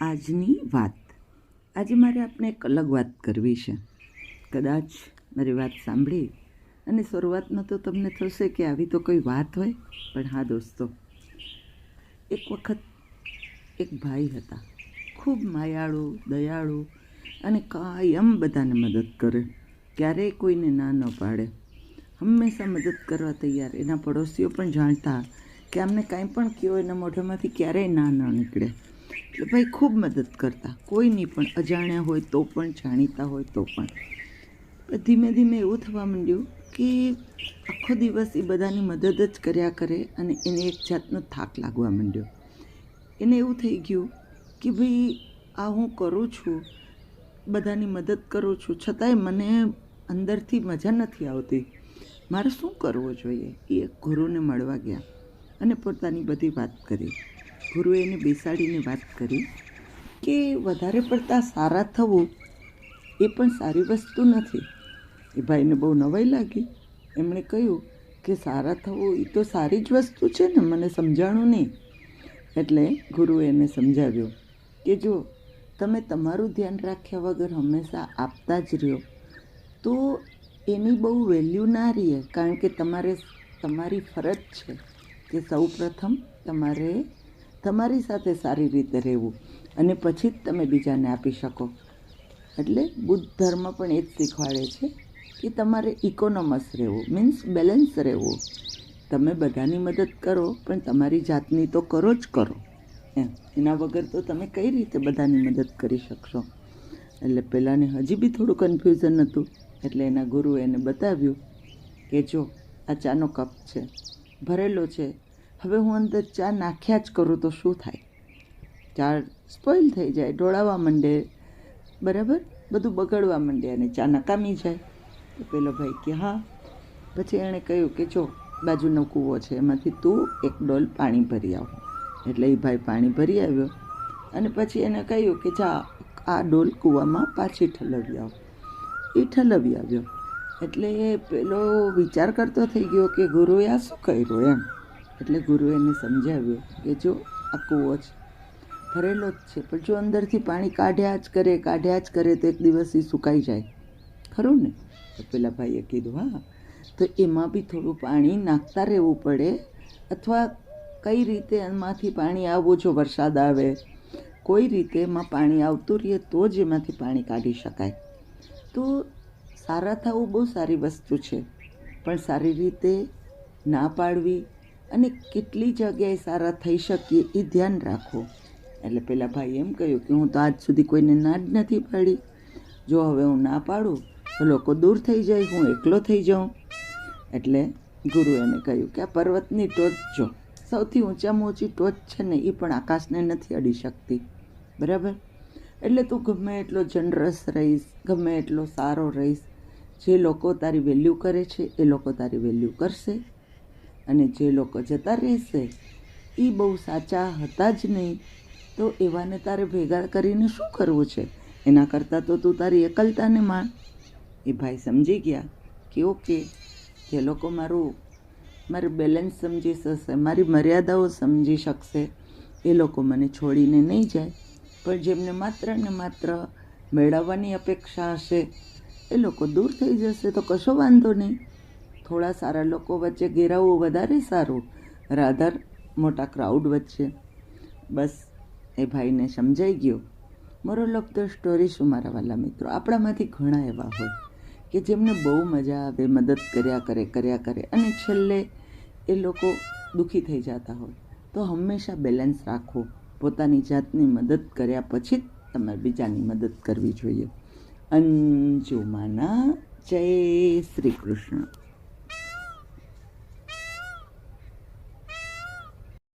આજની વાત. આજે મારે આપને એક અલગ વાત કરવી છે. કદાચ મારી વાત સાંભળી અને શરૂઆતમાં તો તમને થશે કે આવી તો કોઈ વાત હોય, પણ હા દોસ્તો, એક વખત એક ભાઈ હતા. ખૂબ માયાળુ, દયાળુ અને કાયમ બધાને મદદ કરે. ક્યારેય કોઈને ના ન પાડે. હંમેશા મદદ કરવા તૈયાર. એના પડોશીઓ પણ જાણતા કે આમને કાંઈ પણ કયો એના મોઢામાંથી ક્યારેય ના ન નીકળે. એટલે ભાઈ ખૂબ મદદ કરતા. કોઈની પણ અજાણ્યા હોય તો પણ, જાણીતા હોય તો પણ ધીમે ધીમે એવું થવા માંડ્યું કે આખો દિવસ એ બધાની મદદ જ કર્યા કરે અને એને એક જાતનો થાક લાગવા માંડ્યો. એને એવું થઈ ગયું કે ભાઈ આ હું કરું છું, બધાની મદદ કરું છું, છતાંય મને અંદરથી મજા નથી આવતી. મારે શું કરવું જોઈએ? એ એક ગુરુને મળવા ગયા અને પોતાની બધી વાત કરી. ગુરુએ એને બેસાડીને વાત કરી કે વધારે પડતા સારા થવું એ પણ સારી વસ્તુ નથી. એ ભાઈને બહુ નવાઈ લાગી. એમણે કહ્યું કે સારા થવું એ તો સારી જ વસ્તુ છે ને, મને સમજાણું નહીં. એટલે ગુરુએ એને સમજાવ્યું કે જો તમે તમારું ધ્યાન રાખ્યા વગર હંમેશા આપતા જ રહ્યો, તો એની બહુ વેલ્યુ ના રહે કારણ કે તમારે, તમારી ફરજ છે કે સૌ પ્રથમ તમારે તમારી સાથે સારી રીતે રહેવું અને પછી જ તમે બીજાને આપી શકો. એટલે બુદ્ધ ધર્મ પણ એ જ શીખવાડે છે કે તમારે ઇકોનોમસ રહેવું મીન્સ બેલેન્સ રહેવું. તમે બધાની મદદ કરો, પણ તમારી જાતની તો કરો જ કરો. એમ. એના વગર તો તમે કઈ રીતે બધાની મદદ કરી શકશો? એટલે પહેલાંને હજી બી થોડું કન્ફ્યુઝન હતું, એટલે એના ગુરુએ એને બતાવ્યું કે જો આ ચાનો કપ છે, ભરેલો છે હવે હું અંદર ચા નાખ્યા જ કરું તો શું થાય? ચા સ્પોઇલ થઈ જાય, ઢોળાવા માંડે, બરાબર? બધું બગડવા માંડે અને ચા નકામી જાય. તો પેલો ભાઈ કે, હા. પછી એણે કહ્યું કે, જો, બાજુનો કૂવો છે, એમાંથી તું એક ડોલ પાણી ભરી આવ. એટલે એ ભાઈ પાણી ભરી આવ્યો અને પછી એને કહ્યું કે, જા, આ ડોલ કૂવામાં પાછી ઠલવી આવ. એ ઠલવી આવ્યો. એટલે પેલો વિચાર કરતો થઈ ગયો કે, ગુરુએ આ શું કર્યું એમ? એટલે ગુરુએ એને સમજાવ્યું કે જો આ કૂવો જ ભરેલો જ છે, પણ જો અંદરથી પાણી કાઢ્યા જ કરે, કાઢ્યા જ કરે તો એક દિવસ એ સુકાઈ જાય. ખરું ને? તો પેલા ભાઈએ કીધું, હા, તો એમાં બી થોડું પાણી નાખતા રહેવું પડે અથવા કઈ રીતે એમાંથી પાણી આવવું જો વરસાદ આવે? કોઈ રીતે એમાં પાણી આવતું રહે તો જ એમાંથી પાણી કાઢી શકાય. તો સારા થવું બહુ સારી વસ્તુ છે, પણ સારી રીતે ના પાડવી અને કેટલી જગ્યાએ સારા થઈ શકીએ એ ધ્યાન રાખો એટલે પેલા ભાઈ એમ કહ્યું કે હું તો આજ સુધી કોઈને ના જ નથી પાડી. જો હવે હું ના પાડું, તો લોકો દૂર થઈ જાય, હું એકલો થઈ જાઉં. એટલે ગુરુ એને કહ્યું કે આ પર્વતની ટોચ જો, સૌથી ઊંચામાં ઊંચી ટોચ છે ને એ પણ આકાશને નથી અડી શકતી. બરાબર? એટલે તું ગમે એટલો જનરસ રહીશ, ગમે એટલો સારો રહીશ, જે લોકો તારી વેલ્યુ કરે છે, એ લોકો તારી વેલ્યુ કરશે. અને જે લોકો જતા રહેશે એ બહુ સાચા હતા જ નહીં. તો એવાને તારે ભેગા કરીને શું કરવું છે? એના કરતાં તો તું તારી એકલતાને માણ એ ભાઈ સમજી ગયા કે ઓકે, જે લોકો મારું મારું બેલેન્સ સમજી શકશે, મારી મર્યાદાઓ સમજી શકશે, એ લોકો મને છોડીને નહીં જાય. પણ જેમને માત્ર ને માત્ર મેળવવાની અપેક્ષા હશે, એ લોકો દૂર થઈ જશે તો કશો વાંધો નહીં. થોડા સારા લોકો વચ્ચે ઘેરાવવું વધારે સારું. રાધર મોટા ક્રાઉડ વચ્ચે. બસ, એ ભાઈને સમજાઈ ગયો. મોરલ ઓફ ધ સ્ટોરી શું મારા વાલા મિત્રો? આપણામાંથી ઘણા એવા હોય કે જેમને બહુ મજા આવે, મદદ કર્યા કરે કર્યા કરે અને છેલ્લે એ લોકો દુઃખી થઈ જતા હોય. તો હંમેશા બેલેન્સ રાખો. પોતાની જાતની મદદ કર્યા પછી જ તમારે બીજાની મદદ કરવી જોઈએ. અંજુમાના જય શ્રી કૃષ્ણ.